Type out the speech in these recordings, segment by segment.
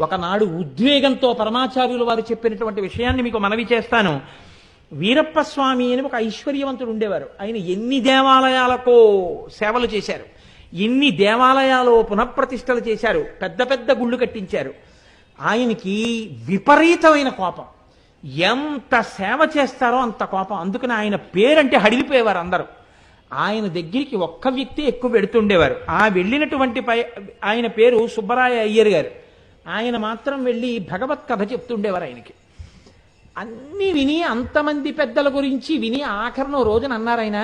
ఒకనాడు ఉద్వేగంతో పరమాచార్యులు వారు చెప్పినటువంటి విషయాన్ని మీకు మనవి చేస్తాను. వీరప్ప స్వామి అని ఒక ఐశ్వర్యవంతుడు ఉండేవారు. ఆయన ఎన్ని దేవాలయాలకో సేవలు చేశారు. ఎన్ని దేవాలయాలు పునఃప్రతిష్టలు చేశారు. పెద్ద పెద్ద గుళ్ళు కట్టించారు. ఆయనకి విపరీతమైన కోపం. ఎంత సేవ చేస్తారో అంత కోపం. అందుకని ఆయన పేరంటే హడిలిపోయేవారు అందరూ. ఆయన దగ్గరికి ఒక్క వ్యక్తి ఎక్కువ పెడుతుండేవారు ఆ వెళ్ళినటువంటి పై ఆయన పేరు సుబ్బరాయ అయ్యర్ గారు. ఆయన మాత్రం వెళ్ళి భగవత్ కథ చెప్తుండేవారు ఆయనకి. అన్ని విని అంతమంది పెద్దల గురించి విని ఆఖరణ రోజున అన్నారు ఆయన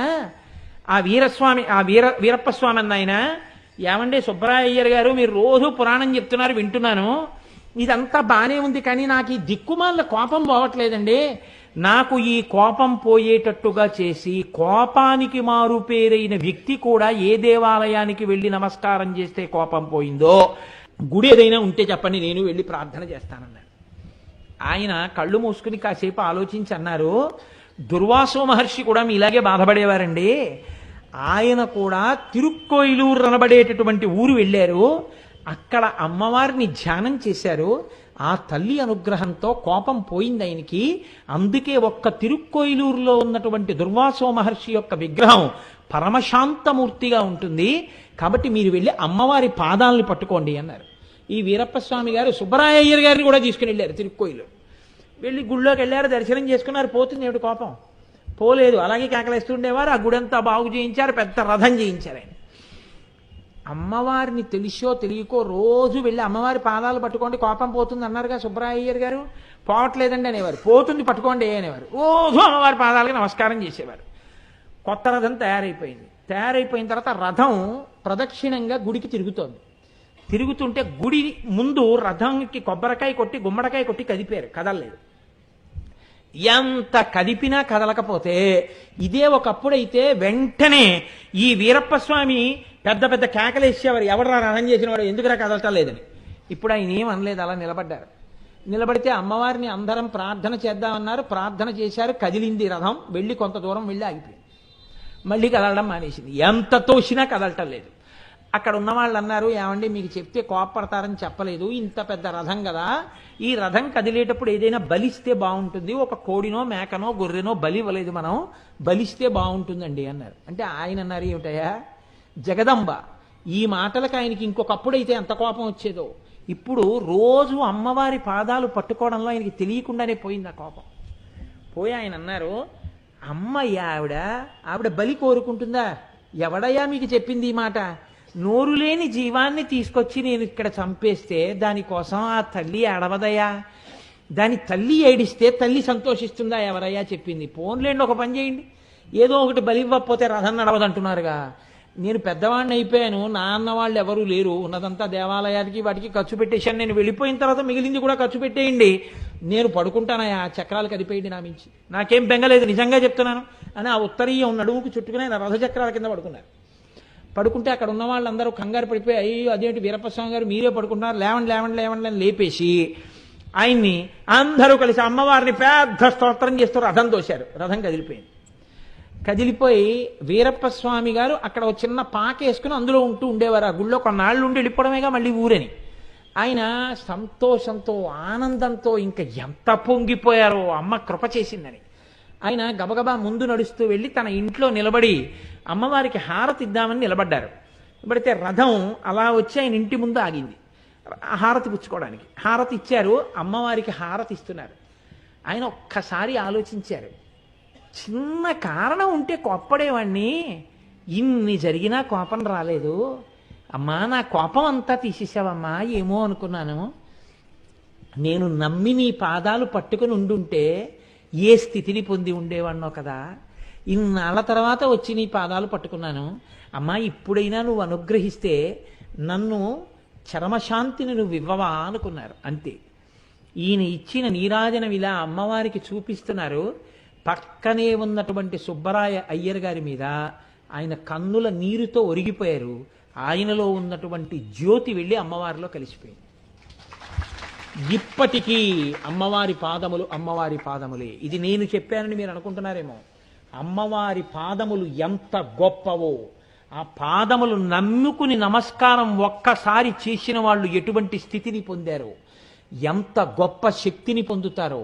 ఆ వీరస్వామి ఆ వీర వీరప్ప స్వామి అన్న ఆయన ఏమండి సుబ్బరాయ గారు మీరు రోజు పురాణం చెప్తున్నారు వింటున్నాను. ఇదంతా బానే ఉంది కానీ నాకు ఈ దిక్కుమాల కోపం పోవట్లేదండి. నాకు ఈ కోపం పోయేటట్టుగా చేసి కోపానికి మారు పేరైన వ్యక్తి కూడా ఏ దేవాలయానికి వెళ్ళి నమస్కారం చేస్తే కోపం పోయిందో గుడి ఏదైనా ఉంటే చెప్పండి నేను వెళ్ళి ప్రార్థన చేస్తానన్నాడు. ఆయన కళ్ళు మూసుకుని కాసేపు ఆలోచించి అన్నారు దుర్వాసో మహర్షి కూడా మీలాగే బాధపడేవారండి. ఆయన కూడా తిరుక్కోయిలూరు అనబడేటటువంటి ఊరు వెళ్ళారు. అక్కడ అమ్మవారిని ధ్యానం చేశారు. ఆ తల్లి అనుగ్రహంతో కోపం పోయింది ఆయనకి. అందుకే ఒక్క తిరుక్కోయిలూరులో ఉన్నటువంటి దుర్వాసో మహర్షి యొక్క విగ్రహం పరమశాంతమూర్తిగా ఉంటుంది. కాబట్టి మీరు వెళ్ళి అమ్మవారి పాదాలని పట్టుకోండి అన్నారు. ఈ వీరప్ప స్వామి గారు సుబ్బరాయయ్యర్ గారిని కూడా తీసుకుని వెళ్ళారు తిరుక్కోయిలు. వెళ్ళి గుళ్ళోకి వెళ్ళారు దర్శనం చేసుకున్నారు పోతుంది ఏమిటి కోపం? పోలేదు. అలాగే కేకలేస్తుండేవారు ఆ గుడంతా బాగు చేయించారు పెద్ద రథం చేయించారు ఆయన. అమ్మవారిని తెలిసో తెలియకో రోజు వెళ్ళి అమ్మవారి పాదాలు పట్టుకోండి కోపం పోతుంది అన్నారుగా సుబ్బరాయ్యర్ గారు. పోవట్లేదండి అనేవారు. పోతుంది పట్టుకోండి అనేవారు. రోజు అమ్మవారి పాదాలకి నమస్కారం చేసేవారు. కొత్త రథం తయారైపోయింది. తయారైపోయిన తర్వాత రథం ప్రదక్షిణంగా గుడికి తిరుగుతోంది. తిరుగుతుంటే గుడి ముందు రథంకి కొబ్బరికాయ కొట్టి గుమ్మడికాయ కొట్టి కదిపారు. కదలలేదు. ఎంత కదిపినా కదలకపోతే ఇదే ఒకప్పుడైతే వెంటనే ఈ వీరప్ప స్వామి పెద్ద పెద్ద కేకలేసేవారు ఎవడరా రథం చేసిన వాడు? ఎందుకురా కదలటం లేదని. ఇప్పుడు ఆయన ఏమనలేదు అనలేదు. అలా నిలబడ్డారు. నిలబడితే అమ్మవారిని అందరం ప్రార్థన చేద్దామన్నారు. ప్రార్థన చేశారు. కదిలింది రథం. వెళ్ళి కొంత దూరం వెళ్ళి ఆగిపోయింది. మళ్ళీ కదలడం మానేసింది. ఎంత తోసినా కదలటం లేదు. అక్కడ ఉన్న వాళ్ళు అన్నారు ఏమండి మీకు చెప్తే కోపడతారని చెప్పలేదు. ఇంత పెద్ద రథం కదా. ఈ రథం కదిలేటప్పుడు ఏదైనా బలిస్తే బాగుంటుంది. ఒక కోడినో మేకనో గొర్రెనో బలి ఇవ్వలేదు మనం. బలిస్తే బాగుంటుందండి అన్నారు. అంటే ఆయన అన్నారు ఏమిటయ్యా? జగదంబ ఈ మాటలకు ఆయనకి ఇంకొకప్పుడైతే ఎంత కోపం వచ్చేదో ఇప్పుడు రోజు అమ్మవారి పాదాలు పట్టుకోవడంలో ఆయనకి తెలియకుండానే పోయింది ఆ కోపం. పోయి ఆయన అన్నారు అమ్మయ్యా ఆవిడ ఆవిడ బలి కోరుకుంటుందా? ఎవడయ్యా మీకు చెప్పింది ఈ మాట? నోరు లేని జీవాన్ని తీసుకొచ్చి నేను ఇక్కడ చంపేస్తే దానికోసం ఆ తల్లి అడవదయా దాని తల్లి ఏడిస్తే తల్లి సంతోషిస్తుందా? ఎవరయ్యా చెప్పింది. పోన్లేండి ఒక పని చేయండి. ఏదో ఒకటి బలి ఇవ్వకపోతే రథం నడవదంటున్నారుగా. నేను పెద్దవాడిని అయిపోయాను నా అన్న వాళ్ళు ఎవరూ లేరు. ఉన్నదంతా దేవాలయానికి వాటికి ఖర్చు పెట్టేశాను. నేను వెళ్ళిపోయిన తర్వాత మిగిలింది కూడా ఖర్చు పెట్టేయండి. నేను పడుకుంటానయా చక్రాలు కదిపేయండి నా మించి. నాకేం బెంగలేదు నిజంగా చెప్తున్నాను. అని ఆ ఉత్తరీయం నడువుకు చుట్టుకుని ఆయన రథ చక్రాల కింద పడుకున్నారు. పడుకుంటే అక్కడ ఉన్న వాళ్ళందరూ కంగారు పడిపోయి అయ్యో అదేంటి వీరప్పస్వామి గారు? మీరే పడుకుంటున్నారు. లేవండి లేవండి లేవండి అని లేపేసి ఆయన్ని అందరూ కలిసి అమ్మవారిని పెద్ద స్తోత్రం చేస్తూ రథం తోశారు. రథం కదిలిపోయింది. కదిలిపోయి వీరప్ప స్వామి గారు అక్కడ ఒక చిన్న పాక వేసుకుని అందులో ఉంటూ ఉండేవారు. ఆ గుళ్ళో కొన్నాళ్ళు ఉండి వెళ్ళిపోవడమేగా మళ్ళీ ఊరని. ఆయన సంతోషంతో ఆనందంతో ఇంకా ఎంత పొంగిపోయారో అమ్మ కృప చేసిందని. ఆయన గబగబా ముందు నడుస్తూ వెళ్ళి తన ఇంట్లో నిలబడి అమ్మవారికి హారతి ఇద్దామని నిలబడ్డారు. నిలబడితే రథం అలా వచ్చి ఆయన ఇంటి ముందు ఆగింది. హారతి పుచ్చుకోవడానికి. హారతి ఇచ్చారు అమ్మవారికి హారతి ఇస్తున్నారు. ఆయన ఒక్కసారి ఆలోచించారు. చిన్న కారణం ఉంటే కోప్పడేవాణ్ణి. ఇన్ని జరిగినా కోపం రాలేదు. అమ్మా నా కోపం అంతా తీసేసావమ్మా ఏమో అనుకున్నాను. నేను నమ్మి నీ పాదాలు పట్టుకుని ఉండుంటే ఏ స్థితిని పొంది ఉండేవాణ్ణో కదా? ఇన్నాళ్ళ తర్వాత వచ్చి నీ పాదాలు పట్టుకున్నాను. అమ్మా ఇప్పుడైనా నువ్వు అనుగ్రహిస్తే నన్ను చరమశాంతిని నువ్వు ఇవ్వవా అనుకున్నారు. అంతే. ఈయన ఇచ్చిన నీరాజనం ఇలా అమ్మవారికి చూపిస్తున్నారు. పక్కనే ఉన్నటువంటి సుబ్బరాయ అయ్యర్ గారి మీద ఆయన కన్నుల నీరుతో ఒరిగిపోయారు. ఆయనలో ఉన్నటువంటి జ్యోతి వెళ్ళి అమ్మవారిలో కలిసిపోయింది. ఇప్పటికీ అమ్మవారి పాదములు అమ్మవారి పాదములే. ఇది నేను చెప్పానని మీరు అనుకుంటున్నారేమో. అమ్మవారి పాదములు ఎంత గొప్పవో ఆ పాదములు నమ్ముకుని నమస్కారం ఒక్కసారి చేసిన వాళ్ళు ఎటువంటి స్థితిని పొందారో ఎంత గొప్ప శక్తిని పొందుతారో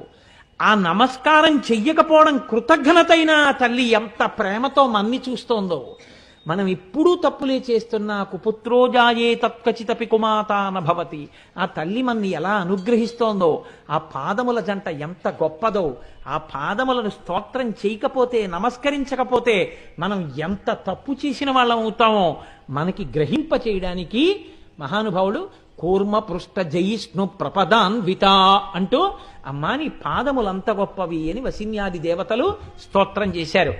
ఆ నమస్కారం చెయ్యకపోవడం కృతజ్ఞతైన ఆ తల్లి ఎంత ప్రేమతో మన్ని చూస్తోందో మనం ఎప్పుడూ తప్పులే చేస్తున్నా కుపుత్రోజాయే తత్కచితపి కుమాతాన భవతి. ఆ తల్లి మన్ని ఎలా అనుగ్రహిస్తోందో ఆ పాదముల జంట ఎంత గొప్పదో ఆ పాదములను స్తోత్రం చేయకపోతే నమస్కరించకపోతే మనం ఎంత తప్పు చేసిన వాళ్ళం అవుతామో మనకి గ్రహింప చేయడానికి మహానుభావుడు కూర్మ పృష్ట జయిష్ణు ప్రపదాన్విత అంటూ అమ్మాని పాదములంత గొప్పవి అని వసిన్యాది దేవతలు స్తోత్రం చేశారు.